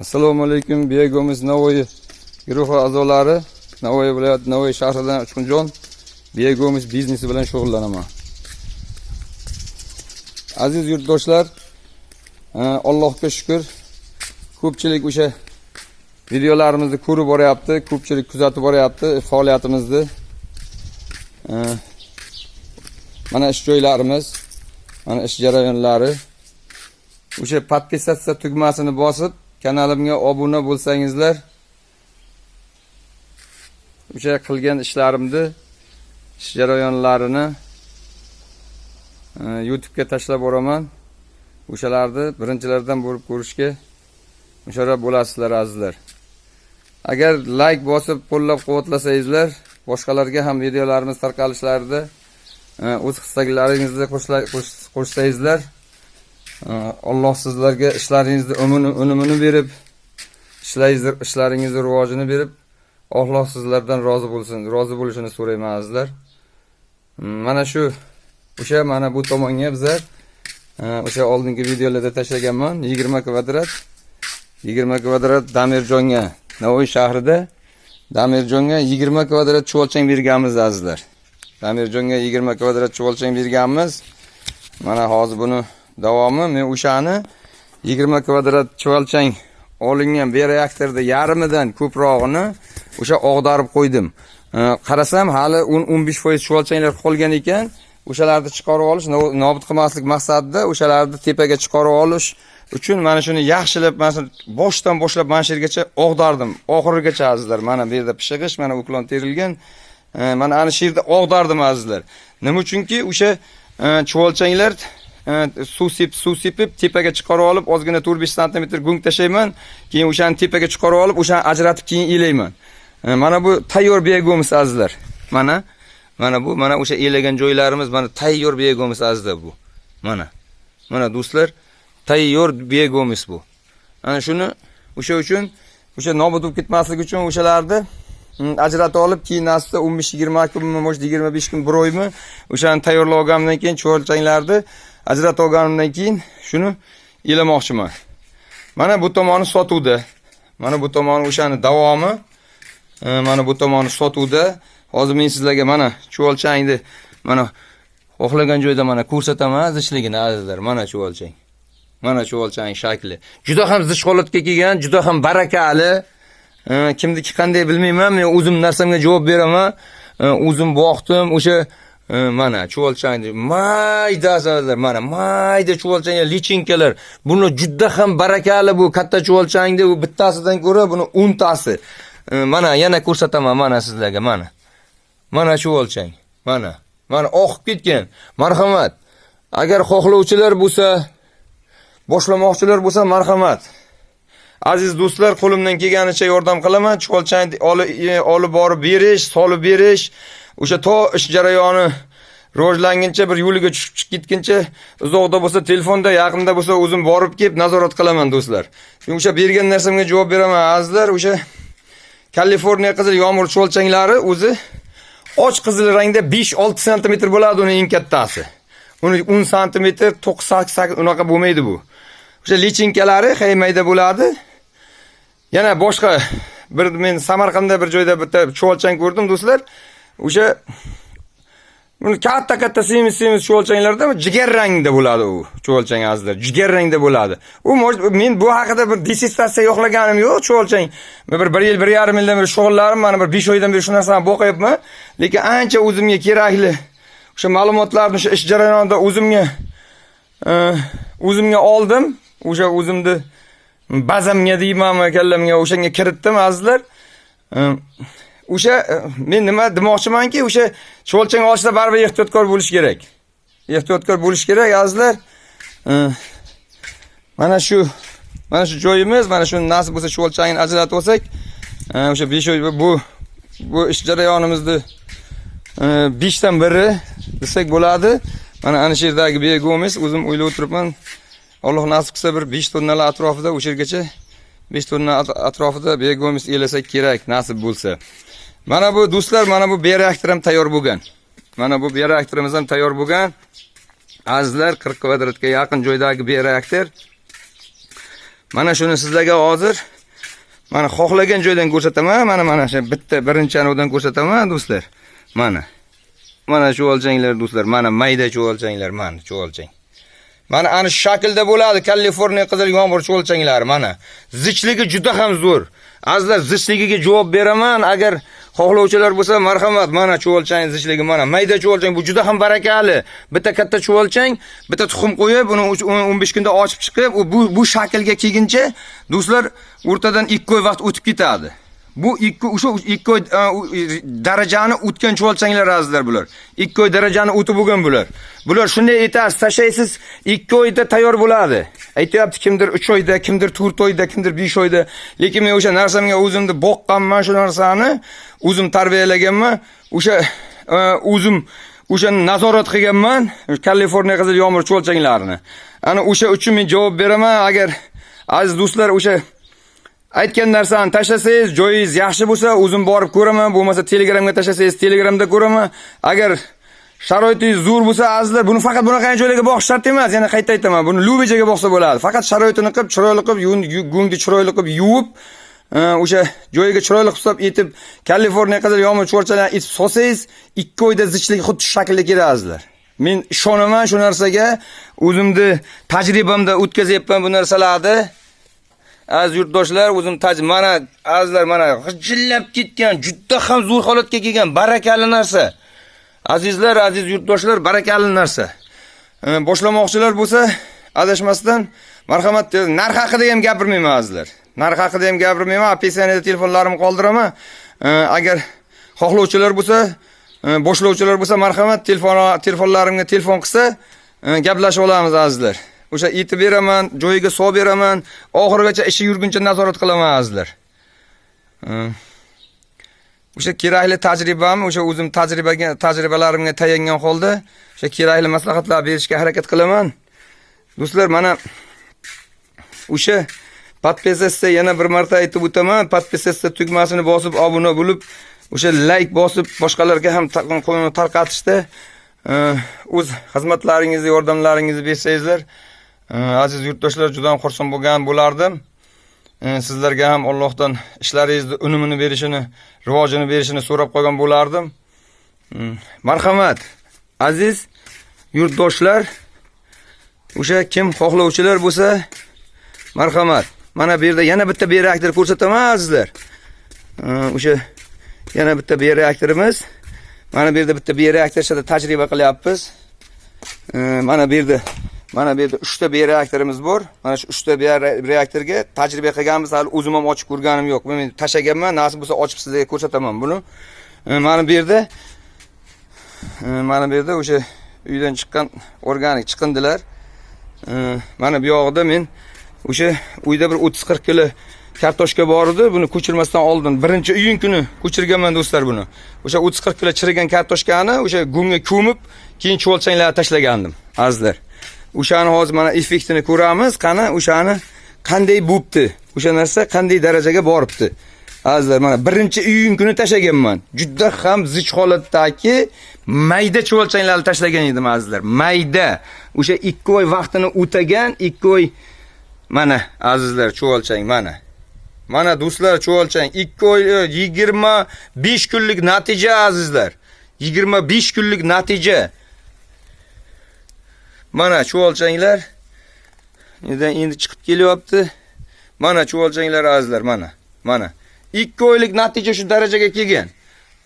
assalomu alaykum begomiz navoiy guruhi a'zolari. Navoiy viloyati navoiy shahridan uchqunjon. Begomiz biznesi bilan shug'ullanaman. Aziz yurtdoshlar e, allohga shukur ko'pchilik o'sha videolarimizni ko'rib boryapti ko'pchilik kuzatib boryapti faoliyatimizni. E, mana ish joylarimiz mana ish jarayonlari. O'sha podpisatsiya tugmasini bosib kanalimga obuna bo'lsangizlar o'sha qilgan ishlarimni ish jarayonlarini e, YouTube'ga tashlab boraman o'shalarni birinchilardan bo'lib ko'rishga musharraf bo'lasizlar azizlar. Agar layk bosib qo'llab quvvatlasangizlar boshqalarga ham videolarimiz tarqalishlarida e, o'z qo'sh- qo'shsangizlar alloh sizlarga ishlaringizni unumini unumini berib ishlaringizni ishlaringizni rivojini berib alloh sizlardan rozi bo'lsin rozi bo'lishini so'rayman azizlar mana shu o'sha mana bu tomonga bizlar o'sha oldingi videolarda tashlaganman. 20 kvadrat 20 kvadrat damirjonga navoiy shahrida damirjonga 20 kvadrat chuvalchang berganmiz azizlar. Damirjonga 20 kvadrat chuvalchang berganmiz. Mana hozir buni davomi men o'shani 20 kvadrat chuvalchang olingan bir reaktorda yarmidan ko'prog'ini o'sha og'darib qo'ydim. Qarasam hali 10-15 foiz chuvalchanglar qolgan ekan o'shalarni chiqarib olish nobud qilmaslik maqsadida o'shalarni tepaga chiqarib olish uchun mana shuni yaxshilab mana shu boshdan boshlab mana shu yergacha og'dardim. Oxirigacha azizlar mana bu yerda pishig'ish mana uklon terilgan mana ana shu yerda og'dardim azizlar. Nima uchunki o'sha e, chuvalchanglar suv sepib suv sepib tepaga chiqarib olib ozgina 4-5 santimetr gung tashlayman keyin o'shani tepaga chiqarib olib o'shani ajratib keyin elayman. E, mana bu tayyor begomuz azizlar. Mana mana bu mana o'sha elagan joylarimiz mana tayyor begomuz azizlar bu. Mana mana do'stlar tayyor begomuz bu. Ana shuni o'sha uchun o'sha nobud bo'lib ketmasligi uchun o'shalarni mm, ajratib olib keyin asta 15-20 kunmi может 25 kun bir oymi o'shani tayyorlab olganimdan keyin chuvalchanglarni ajratib olganimdan keyin shuni ilamoqchiman mana bu tomoni sotuvda. Mana bu tomoni o'shani davomi. Mana bu tomoni sotuvda. Hozir men sizlarga mana chuvalchangni mana xohlagan joyda mana ko'rsataman zichligini azizlar. Mana chuvalchang. Mana chuvalchang shakli. Juda ham zich holatga kelgan juda ham barakali. Kimniki qanday bilmayman men o'zim narsamga javob beraman. O'zim boqdim o'sha Э, mana chuvalchangni mayda azizlar mana mayda chuvalchanglar lichinkalar buni juda ham barakali bu katta chuvalchangni u bittasidan ko'ra buni o'ntasi tasi mana yana ko'rsataman mana sizlarga mana. Mana chuvalchang mana mana oqib ketgan. Marhamat. Agar xohlovchilar bo'lsa boshlamoqchilar bo'lsa marhamat. Aziz do'stlar qo'limdan kelganicha yordam qilaman. Chuvolchangni olib e, olib borib berish solib berish. O'sha to ish jarayoni rivojlanguncha bir yo'liga tushib chiqib ketguncha uzoqda bo'lsa telefonda yaqinda bo'lsa o'zim borib kelib nazorat qilaman do'stlar. Men o'sha bergan narsamga javob beraman azizlar. O'sha kaliforniya qizil yomg'ir cho'lchanglari o'zi och qizil rangda 5-6 santimetr bo'ladi uni eng kattasi. Uni 10 santimetr 9-8 unaqa bo'lmaydi bu. O'sha lichinkalari haymayda bo'ladi. Yana boshqa bir men samarqandda bir joyda bitta cho'lchang ko'rdim do'stlar. O'sha uni katta katta semiz semiz chuvalchanglarda jigar rangda bo'ladi u chuvalchang azizlar jigar rangda bo'ladi. U men bu haqida bir dissertatsiya yo'qlaganim yo'q chuvalchang Men bir bir yil bir yarim yildan beri shug'ullarim mana bir besh oydan beri shu narsani boqyapman. Lekin ancha o'zimga kerakli o'sha ma'lumotlarni o'sha ish jarayonida o'zimga e, o'zimga oldim. O'sha o'zimni bazamga deymanmi kallamga o'shanga kiritdim azizlar. E, o'sha e, men nima demoqchimanki o'sha cho'lchang olishda baribir ehtiyotkor bo'lish kerak. Ehtiyotkor bo'lish kerak azizlar e, mana shu mana shu joyimiz mana shu nasib bo'lsa cho'lchangni ajratib olsak e, o'sha besh bu bu ish jarayonimizni e, beshdan biri desak bo'ladi. Mana ana shu yerdagi begomiz o'zim o'ylab o'tiribman. Alloh nasib qilsa bir besh tonnalar atrofida o'sha yergacha besh tonna atrofida begomis elasak kerak nasib bo'lsa mana bu do'stlar mana bu bereaktor ham tayyor bo'lgan mana bu bereaktorimiz ham tayyor bo'lgan azizlar 40 kvadratga yaqin joydagi bereaktor Mana shuni sizlarga hozir mana xohlagan joydan ko'rsataman. Mana mana shu bitta birinchi anavdan ko'rsataman do'stlar. Mana. Mana shu olchanglar do'stlar. Mana mayda cho'lchanglar, mana cho'lchang. Mana ana shu shaklda bo'ladi Kaliforniya qizil yomg'ir cho'lchanglari mana. Zichligi juda ham zo'r. Azizlar, zichligiga javob beraman. Agar xohlovchilar bo'lsa, marhamat, mana cho'lchang zichligi mana. Mayda cho'lchang bu juda ham barakali. Bitta katta cho'lchang, bitta tuxum qo'yib, uni 15 kunda ochib chiqib, u bu bu shaklga kelguncha, do'stlar, o'rtadan 2 oy vaqt o'tib ketadi. Bu ikki o'sha ikki darajani o'tgan cho'lchanglar azizlar bular. Ikki oy darajani o'tib bo'lgan bular. Bular shunday aytasiz, tashlaysiz, ikki oyda tayyor bo'ladi. Aytyapti kimdir 3 oyda, kimdir 4 oyda, kimdir 5 oyda. Lekin men o'sha narsamga o'zimni boqqanman shu narsani, o'zim tarbiyalaganman. O'sha o'zim o'sha nazorat qilganman, Kaliforniya qizil yomg'ir cho'lchanglarini. Ana o'sha uchun men javob beraman. Agar aziz do'stlar o'sha aytgan narsani tashlasangiz, joyingiz yaxshi bo'lsa, o'zim borib ko'raman, bo'lmasa Telegramga tashlasangiz, Telegramda ko'raman. Agar sharoitingiz zo'r bo'lsa, azizlar, buni faqat bunaqa joylarga boqish shart emas. Yana qayta aytaman, buni lubejaga boqsa bo'ladi. Faqat sharoitini qilib, chiroyli qilib, go'ngni chiroyli qilib yuvib, o'sha joyiga chiroyli qilib etib, Kaliforniya qizil yomg'ir cho'rchalarni etib solsangiz, 2 oyda zichlik xuddi shu shaklda keladi, azizlar. Men ishonaman shu narsaga, o'zimni tajribamda o'tkazyapman bu narsalarni. Az yurtdoshlar, o'zim taj mana azizlar mana g'ijillab ketgan, juda ham zo'r holatga kelgan barakali narsa. Azizlar, aziz yurtdoshlar, barakali narsa. Boshlamoqchilar bo'lsa, adashmasdan marhamat narx haqida ham gapirmayman azizlar. Narx haqida ham gapirmayman, opisiyaniyada telefonlarimni qoldiraman. Agar xohlovchilar bo'lsa, e, boshlovchilar bo'lsa, marhamat telefon telefonlarimga telefon qilsa, e, gaplashib olamiz azizlar. O'sha aytib beraman, joyiga solib beraman, oxirigacha ishi yurguncha nazorat qilaman azizlar. Hm. O'sha kerakli tajribam, o'sha o'zim tajribaga tajribalarimga tayangan holda o'sha kerakli maslahatlar berishga harakat qilaman. Do'stlar, mana o'sha podpisatsiya yana bir marta aytib o'taman, podpisatsiya tugmasini bosib obuna bo'lib, o'sha like bosib boshqalarga ham tarqatishda hm, o'z xizmatlaringizni, yordamlaringizni bersangizlar, aziz yurtdoshlar juda ham xursand bo'lgan bo'lardim. Sizlarga ham Allohdan ishlaringizni unumini berishini, rivojini berishini so'rab qolgan bo'lardim. Hmm, marhamat, aziz yurtdoshlar, o'sha kim xohlovchilar bo'lsa, marhamat. Mana bu yerda yana bitta bioreaktor ko'rsataman sizlar O'sha yana bitta bioreaktorimiz. Mana bu yerda bitta bioreaktor ichida tajriba qilyapmiz. Mana bu yerda Mana bu yerda 3 ta bioreaktorimiz bor. Mana shu 3 ta bioreaktorga tajriba qilganmiz, hali o'zim ham ochib ko'rganim yo'q. Men tashaganman, nasib bo'lsa ochib sizlarga ko'rsataman buni. E, Mana bu yerda e, mana bu yerda o'sha uydan chiqqan organik chiqindilar. E, Mana bu yog'ida men o'sha uyda bir 30-40 kilo kartoshka bor edi. Buni ko'chirmasdan oldin birinchi uying kuni ko'chirganman do'stlar buni. O'sha 30-40 kilo chirigan kartoshkani o'sha gumga ko'mib, keyin cho'lchanglarga tashlagandim, azizlar. O'shani hozir mana effektini ko'ramiz. Qani o'shani qanday bo'pti? O'sha narsa qanday darajaga boribdi? Azizlar, mana birinchi iyun kuni tashlaganman. Juda ham zich holatdagi mayda cho'lchanglarni tashlagan edim, azizlar. Mayda. O'sha 2 oy vaqtini o'tagan, 2 oy mana azizlar cho'lchang mana. Mana do'stlar cho'lchang 2 oy e, 25 kunlik natija azizlar. 25 kunlik natija. Mana cho'lchanglar endi endi chiqib kelyapti. Mana cho'lchanglar azizlar, mana. Mana. 2 oylik natija shu darajaga kelgan.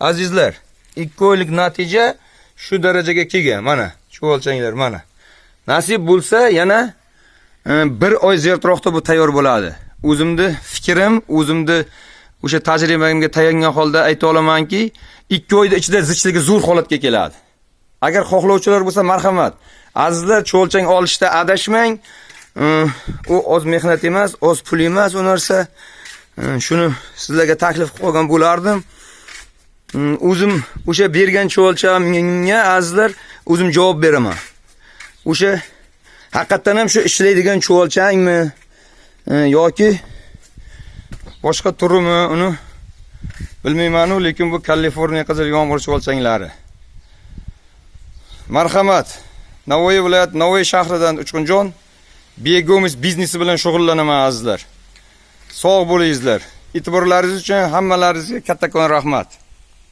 Azizlar, 2 oylik natija shu darajaga kelgan. Mana cho'lchanglar, mana. Nasib bo'lsa yana e, bir oy zertroqda bu tayyor bo'ladi. O'zimni fikrim, o'zimni o'sha tajribamga tayangan holda ayta olamanki, 2 oyda ichida zichligi zo'r holatga keladi. Agar xohlovchilar bo'lsa marhamat. Azizlar, cho'lchang olishda adashmang. Mm, u oz mehnat emas, oz pul emas u narsa. Mm, shuni sizlarga taklif qilib qolgan bo'lardim. Mm, o'zim o'sha bergan cho'lchamga azizlar, o'zim javob beraman. O'sha haqiqatan ham shu ishlaydigan cho'lchangmi yoki boshqa turimi uni bilmayman-u, lekin bu Kaliforniya qizil yomg'ir cho'lchanglari. Marhamat. Navoiy viloyat Navoiy shahridan Uchqunjon bego'miz biznesi bilan shug'ullanaman azizlar. Sog' bo'lingizlar. E'tiborlaringiz uchun hammalaringizga kattakon rahmat.